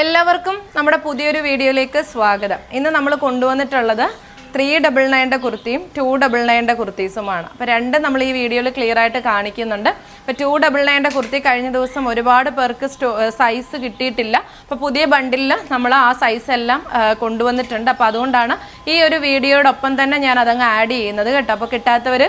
എല്ലാവർക്കും നമ്മുടെ പുതിയൊരു വീഡിയോയിലേക്ക് സ്വാഗതം. ഇന്ന് നമ്മൾ കൊണ്ടുവന്നിട്ടുള്ളത് ത്രീ ഡബിൾ നയന്റെ കുർത്തിയും ടു ഡബിൾ നയന്റെ കുർത്തീസുമാണ്. അപ്പോൾ രണ്ട് നമ്മൾ ഈ വീഡിയോയിൽ ക്ലിയർ ആയിട്ട് കാണിക്കുന്നുണ്ട്. അപ്പോൾ ടു ഡബിൾ നയന്റെ കുർത്തി കഴിഞ്ഞ ദിവസം ഒരുപാട് പേർക്ക് സ്റ്റോ സൈസ് കിട്ടിയിട്ടില്ല. അപ്പോൾ പുതിയ ബണ്ടിലിൽ നമ്മൾ ആ സൈസ് എല്ലാം കൊണ്ടുവന്നിട്ടുണ്ട്. അപ്പോൾ അതുകൊണ്ടാണ് ഈ ഒരു വീഡിയോയോടൊപ്പം തന്നെ ഞാൻ അതങ്ങ് ആഡ് ചെയ്യുന്നത് കേട്ടോ. അപ്പോൾ കിട്ടാത്തവർ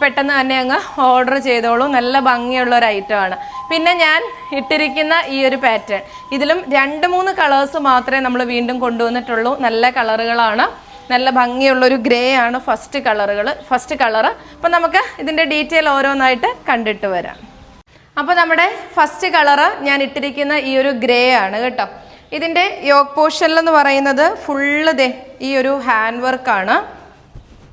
പെട്ടെന്ന് തന്നെ അങ്ങ് ഓർഡർ ചെയ്തോളൂ. നല്ല ഭംഗിയുള്ള ഒരു ഐറ്റമാണ് പിന്നെ ഞാൻ ഇട്ടിരിക്കുന്ന ഈ ഒരു പാറ്റേൺ ഇതിലും രണ്ട് മൂന്ന് കളേഴ്സ് മാത്രമേ നമ്മൾ വീണ്ടും കൊണ്ടുവന്നിട്ടുള്ളൂ. നല്ല കളറുകളാണ് നല്ല ഭംഗിയുള്ളൊരു ഗ്രേ ആണ് ഫസ്റ്റ് കളറുകൾ ഫസ്റ്റ് കളർ അപ്പം നമുക്ക് ഇതിന്റെ ഡീറ്റെയിൽ ഓരോന്നായിട്ട് കണ്ടിട്ട് വരാം. അപ്പോൾ നമ്മുടെ ഫസ്റ്റ് കളറ് ഞാൻ ഇട്ടിരിക്കുന്ന ഈ ഒരു ഗ്രേ ആണ് കേട്ടോ. ഇതിന്റെ യോഗ് പോർഷനിലെന്ന് പറയുന്നത് ഫുള്ള് ദേ ഈ ഒരു ഹാൻഡ് വർക്കാണ്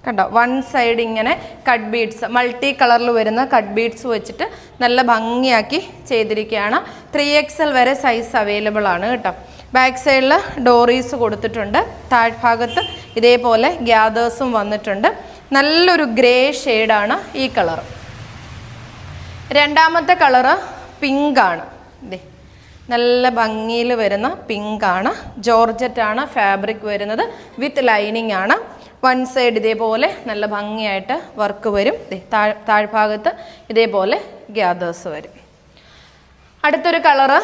കണ്ടോ? വൺ സൈഡ് ഇങ്ങനെ കട്ട് ബീഡ്സ് മൾട്ടി കളറിൽ വരുന്ന കട്ട് ബീഡ്സ് വെച്ചിട്ട് നല്ല ഭംഗിയാക്കി ചെയ്തിരിക്കുകയാണ്. ത്രീ എക്സ് എൽ വരെ സൈസ് അവൈലബിൾ ആണ് കേട്ടോ. ബാക്ക് സൈഡിൽ ഡോറീസ് കൊടുത്തിട്ടുണ്ട്. താഴ്ഭാഗത്ത് ഇതേപോലെ ഗ്യാദേഴ്സും വന്നിട്ടുണ്ട്. നല്ലൊരു ഗ്രേ ഷെയ്ഡാണ് ഈ കളർ രണ്ടാമത്തെ കളറ് പിങ്കാണ് ഇതേ നല്ല ഭംഗിയിൽ വരുന്ന പിങ്കാണ് ജോർജറ്റാണ് ഫാബ്രിക് വരുന്നത്. വിത്ത് ലൈനിങ് ആണ്. വൺ സൈഡ് ഇതേപോലെ നല്ല ഭംഗിയായിട്ട് വർക്ക് വരും. താഴ് താഴ്ഭാഗത്ത് ഇതേപോലെ ഗ്യാദേഴ്സ് വരും. അടുത്തൊരു കളറ്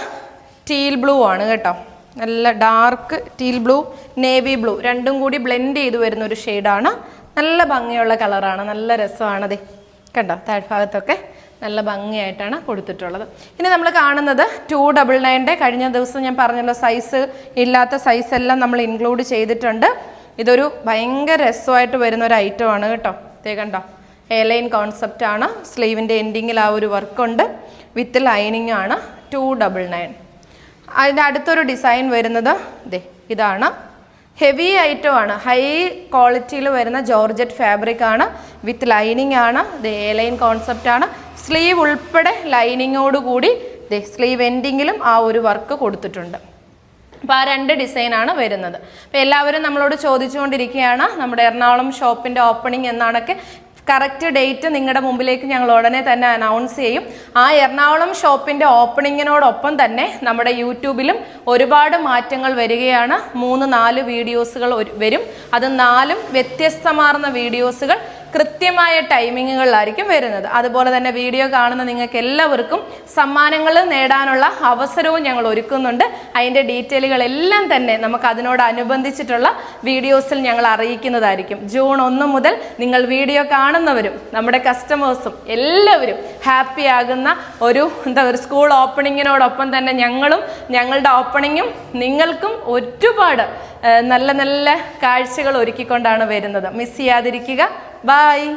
ടീൽ ബ്ലൂ ആണ് കേട്ടോ. നല്ല dark teal blue navy blue രണ്ടും കൂടി ബ്ലെൻഡ് ചെയ്ത് വരുന്ന ഒരു ഷെയ്ഡാണ് നല്ല ഭംഗിയുള്ള കളറാണ് നല്ല രസമാണ് അതെ കണ്ടോ? താഴ്ഭാഗത്തൊക്കെ. നല്ല ഭംഗിയായിട്ടാണ് കൊടുത്തിട്ടുള്ളത്. ഇനി നമ്മൾ കാണുന്നത് ടു ഡബിൾ നയന്റെ കഴിഞ്ഞ ദിവസം ഞാൻ പറഞ്ഞല്ലോ സൈസ് ഇല്ലാത്ത സൈസ് എല്ലാം നമ്മൾ ഇൻക്ലൂഡ് ചെയ്തിട്ടുണ്ട്. ഇതൊരു ഭയങ്കര രസമായിട്ട് വരുന്ന ഒരു ഐറ്റമാണ് കേട്ടോ. തേ കണ്ടോ? എ ലൈൻ കോൺസെപ്റ്റ് ആണ്. സ്ലീവിന്റെ എൻഡിങ്ങിൽ ആ ഒരു വർക്കുണ്ട് വിത്ത് ലൈനിങ് ആണ് ടു ഡബിൾ നയൻ അതിന്റെ അടുത്തൊരു ഡിസൈൻ വരുന്നത് ദേ ഇതാണ്. ഹെവി ഐറ്റം ആണ്. ഹൈ ക്വാളിറ്റിയിൽ വരുന്ന ജോർജറ്റ് ഫാബ്രിക് ആണ്. വിത്ത് ലൈനിങ് ആണ്. ദേ എലൈൻ ലൈൻ കോൺസെപ്റ്റ് ആണ്. സ്ലീവ് ഉൾപ്പെടെ ലൈനിങ്ങോട് കൂടി സ്ലീവ് എൻഡിങ്ങിലും ആ ഒരു വർക്ക് കൊടുത്തിട്ടുണ്ട്. അപ്പോൾ ആ രണ്ട് ഡിസൈനാണ് വരുന്നത്. അപ്പോൾ എല്ലാവരും നമ്മളോട് ചോദിച്ചുകൊണ്ടിരിക്കുകയാണ് നമ്മുടെ എറണാകുളം ഷോപ്പിന്റെ ഓപ്പണിംഗ് എന്നാണൊക്കെ കറക്റ്റ് ഡേറ്റ് നിങ്ങളുടെ മുമ്പിലേക്ക് ഞങ്ങൾ ഉടനെ തന്നെ അനൗൺസ് ചെയ്യും. ആ എറണാകുളം ഷോപ്പിന്റെ ഓപ്പണിങ്ങിനോടൊപ്പം തന്നെ നമ്മുടെ യൂട്യൂബിലും ഒരുപാട് മാറ്റങ്ങൾ വരികയാണ്. മൂന്ന് നാല് വീഡിയോസുകൾ വരും. അത് നാലും വ്യത്യസ്തമാർന്ന വീഡിയോസുകൾ കൃത്യമായ ടൈമിങ്ങുകളിലായിരിക്കും വരുന്നത്. അതുപോലെ തന്നെ വീഡിയോ കാണുന്ന നിങ്ങൾക്ക് എല്ലാവർക്കും സമ്മാനങ്ങൾ നേടാനുള്ള അവസരവും ഞങ്ങൾ ഒരുക്കുന്നുണ്ട്. അതിന്റെ ഡീറ്റെയിലുകളെല്ലാം തന്നെ നമുക്ക് അതിനോടനുബന്ധിച്ചിട്ടുള്ള വീഡിയോസിൽ ഞങ്ങൾ അറിയിക്കുന്നതായിരിക്കും. ജൂൺ ഒന്ന് മുതൽ നിങ്ങൾ വീഡിയോ കാണുന്നവരും നമ്മുടെ കസ്റ്റമേഴ്സും എല്ലാവരും ഹാപ്പി ആകുന്ന ഒരു എന്താ ഒരു സ്കൂൾ ഓപ്പണിങ്ങിനോടൊപ്പം തന്നെ ഞങ്ങളും ഞങ്ങളുടെ ഓപ്പണിങ്ങും നിങ്ങൾക്കും ഒരുപാട് നല്ല നല്ല കാഴ്ചകൾ ഒരുക്കിക്കൊണ്ടാണ് വരുന്നത്. മിസ് ചെയ്യാതിരിക്കുക. ബായ്